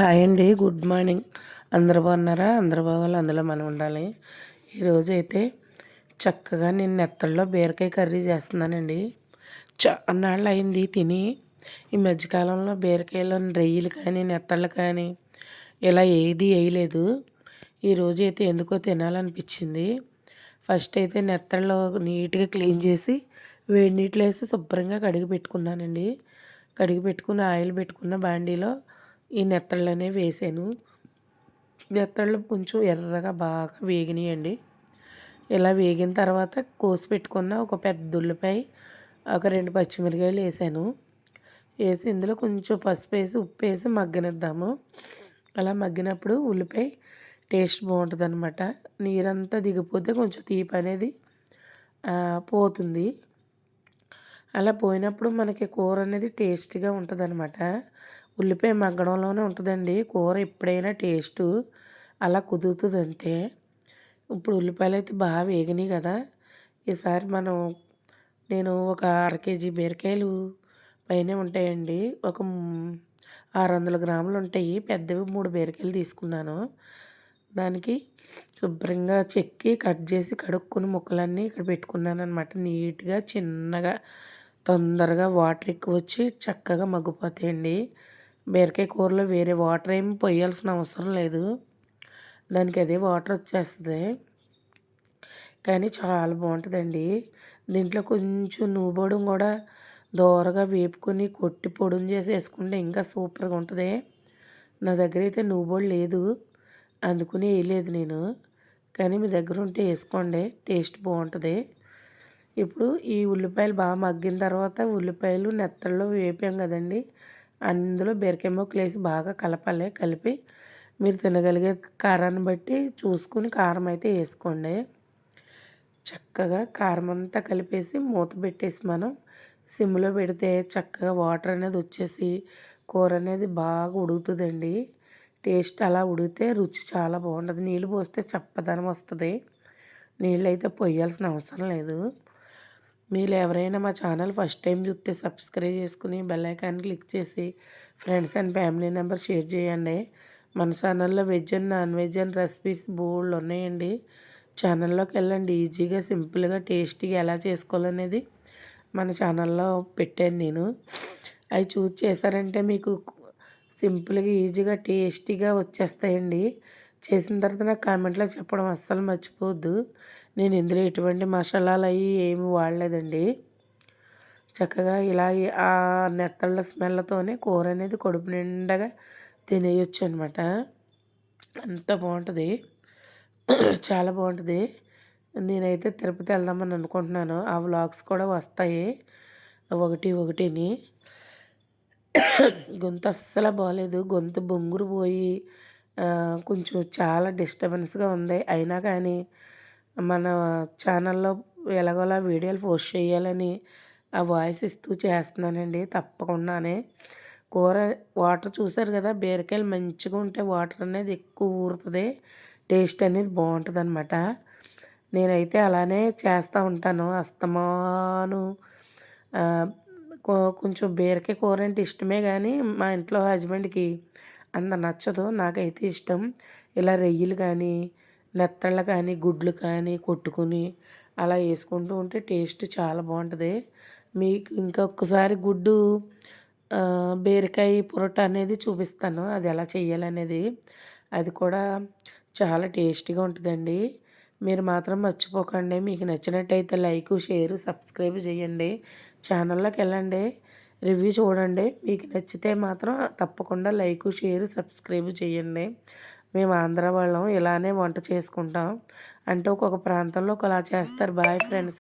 Hi అండి good morning. అందరు బాగున్నారా? అందరు బాగోలు అందులో మనం ఉండాలి. ఈరోజు అయితే చక్కగా నేను నెత్తల్లో బీరకాయ కర్రీ చేస్తున్నానండి. చాన్నాళ్ళు అయింది తిని. ఈ మధ్యకాలంలో బీరకాయలో రొయ్యలు కానీ నెత్తళ్ళు కానీ ఇలా ఏది వేయలేదు. ఈరోజు అయితే ఎందుకో తినాలనిపించింది. ఫస్ట్ అయితే నెత్తళ్ళు నీట్గా క్లీన్ చేసి వేడి నీటిలో వేసి శుభ్రంగా కడిగి పెట్టుకున్నానండి. కడిగి పెట్టుకుని ఆయిల్ పెట్టుకున్న బాండీలో ఈ నెత్తళ్ళనే అనేవి వేసాను. నెత్తళ్ళు కొంచెం ఎర్రగా బాగా వేగినాయండి. ఇలా వేగిన తర్వాత కోసి పెట్టుకున్న ఒక పెద్ద ఉల్లిపాయ ఒక రెండు పచ్చిమిరకాయలు వేసాను. వేసి ఇందులో కొంచెం పసుపు వేసి ఉప్పు వేసి మగ్గనిద్దాము. అలా మగ్గినప్పుడు ఉల్లిపాయ టేస్ట్ బాగుంటుంది అనమాట నీరంతా దిగిపోతే కొంచెం తీపి అనేది పోతుంది. అలా పోయినప్పుడు మనకి కూర అనేది టేస్టీగా ఉంటుంది అనమాట ఉల్లిపాయ మగ్గడంలోనే ఉంటుందండి. కూర ఎప్పుడైనా టేస్టు అలా కుదురుతుంది అంతే ఇప్పుడు ఉల్లిపాయలు అయితే బాగా వేగినాయి కదా. ఈసారి మనం నేను ఒక అర కేజీ బీరకాయలు పైనే ఉంటాయండి. ఒక ఆరు వందల గ్రాములు ఉంటాయి. పెద్దవి మూడు బీరకాయలు తీసుకున్నాను. దానికి శుభ్రంగా చెక్కి కట్ చేసి కడుక్కుని ముక్కలన్నీ ఇక్కడ పెట్టుకున్నాను అనమాట నీట్గా చిన్నగా తొందరగా వాటర్ ఎక్కువ వచ్చి చక్కగా మగ్గిపోతాయండి. బీరకాయ కూరలో వేరే వాటర్ ఏమి పోయాల్సిన అవసరం లేదు. దానికి అదే వాటర్ వచ్చేస్తుంది. కానీ చాలా బాగుంటుందండి. దీంట్లో కొంచెం నువ్వుబొడం కూడా దోరగా వేపుకొని కొట్టి పొడుం చేసి వేసుకుంటే ఇంకా సూపర్గా ఉంటుంది. నా దగ్గర అయితే నువ్వుబొడి లేదు. అందుకుని వేయలేదు నేను. కానీ మీ దగ్గర ఉంటే వేసుకోండి. టేస్ట్ బాగుంటుంది. ఇప్పుడు ఈ ఉల్లిపాయలు బాగా మగ్గిన తర్వాత ఉల్లిపాయలు నెత్తళ్ళు వేపాం కదండి. అందులో బీరకాయ ముక్కలు వేసి బాగా కలపాలి. కలిపి మీరు తినగలిగే కారాన్ని బట్టి చూసుకుని కారం అయితే వేసుకోండి. చక్కగా కారం అంతా కలిపేసి మూత పెట్టేసి మనం సిమ్లో పెడితే చక్కగా వాటర్ అనేది వచ్చేసి కూర అనేది బాగా ఉడుకుతుందండి. టేస్ట్ అలా ఉడికితే రుచి చాలా బాగుంటుంది. నీళ్ళు పోస్తే చప్పదనం వస్తుంది. నీళ్ళు అయితే పోయాల్సిన అవసరం లేదు. మీరు ఎవరైనా మా ఛానల్ ఫస్ట్ టైం చూస్తే సబ్స్క్రైబ్ చేసుకుని బెల్ ఐకాన్ క్లిక్ చేసి friends and family number share చేయండి. మన ఛానల్లో veg and non veg and recipes బోల్డ్ ఉన్నాయండి. ఛానల్లోకి వెళ్ళండి. ఈజీగా సింపుల్గా టేస్టీగా ఎలా చేసుకోవాలనేది మన ఛానల్లో పెట్టాను నేను. అవి చూసి చేశారంటే మీకు సింపుల్గా ఈజీగా టేస్టీగా వచ్చేస్తాయండి. చేసిన తర్వాత నాకు కామెంట్లో చెప్పడం అస్సలు మర్చిపోవద్దు. నేను ఇందులో ఎటువంటి మసాలాలు అవి ఏమి వాడలేదండి. చక్కగా ఇలా ఆ నెత్తళ్ళ స్మెల్తోనే కూర అనేది కడుపు నిండగా తినేయచ్చు అనమాట అంత బాగుంటుంది. చాలా బాగుంటుంది. నేనైతే తిరుపతి వెళ్దామని అనుకుంటున్నాను. ఆ వ్లాగ్స్ కూడా వస్తాయి. ఒకటి ఒకటిని. గొంతు అస్సలు బాగాలేదు గొంతు బొంగురు పోయి కొంచెం చాలా డిస్టర్బెన్స్గా ఉంది. అయినా కానీ మన ఛానల్లో ఎలాగోలా వీడియోలు పోస్ట్ చేయాలని ఆ వాయిస్ ఇస్తూ చేస్తున్నానండి. తప్పకుండానే. కూర వాటర్ చూసారు కదా బీరకాయలు మంచిగా ఉంటే వాటర్ అనేది ఎక్కువ ఊరుతుంది. టేస్ట్ అనేది బాగుంటుంది అనమాట నేనైతే అలానే చేస్తూ ఉంటాను. అస్తమాను. కొంచెం బీరకాయ కూర అంటే ఇష్టమే కానీ మా ఇంట్లో హస్బెండ్కి అంత నచ్చదు. నాకైతే ఇష్టం. ఇలా రొయ్యలు కానీ నెత్తళ్ళు కానీ గుడ్లు కానీ కొట్టుకుని అలా వేసుకుంటూ ఉంటే టేస్ట్ చాలా బాగుంటుంది. మీకు ఇంకొకసారి గుడ్డు బీరకాయ పొరట అనేది చూపిస్తాను. అది ఎలా చేయాలనేది అది కూడా చాలా టేస్టీగా ఉంటుందండి. మీరు మాత్రం మర్చిపోకండి. మీకు నచ్చినట్టయితే లైక్ షేర్ సబ్స్క్రైబ్ చేయండి. ఛానల్లోకి వెళ్ళండి. రివ్యూ చూడండి. మీకు నచ్చితే మాత్రం తప్పకుండా లైక్ షేర్ సబ్స్క్రైబ్ చేయండి. మేము ఆంధ్ర వాళ్ళం ఇలానే వంట చేసుకుంటాం. అంటే ఒక్కొక్క ప్రాంతంలో ఒకలా చేస్తారు. Bye friends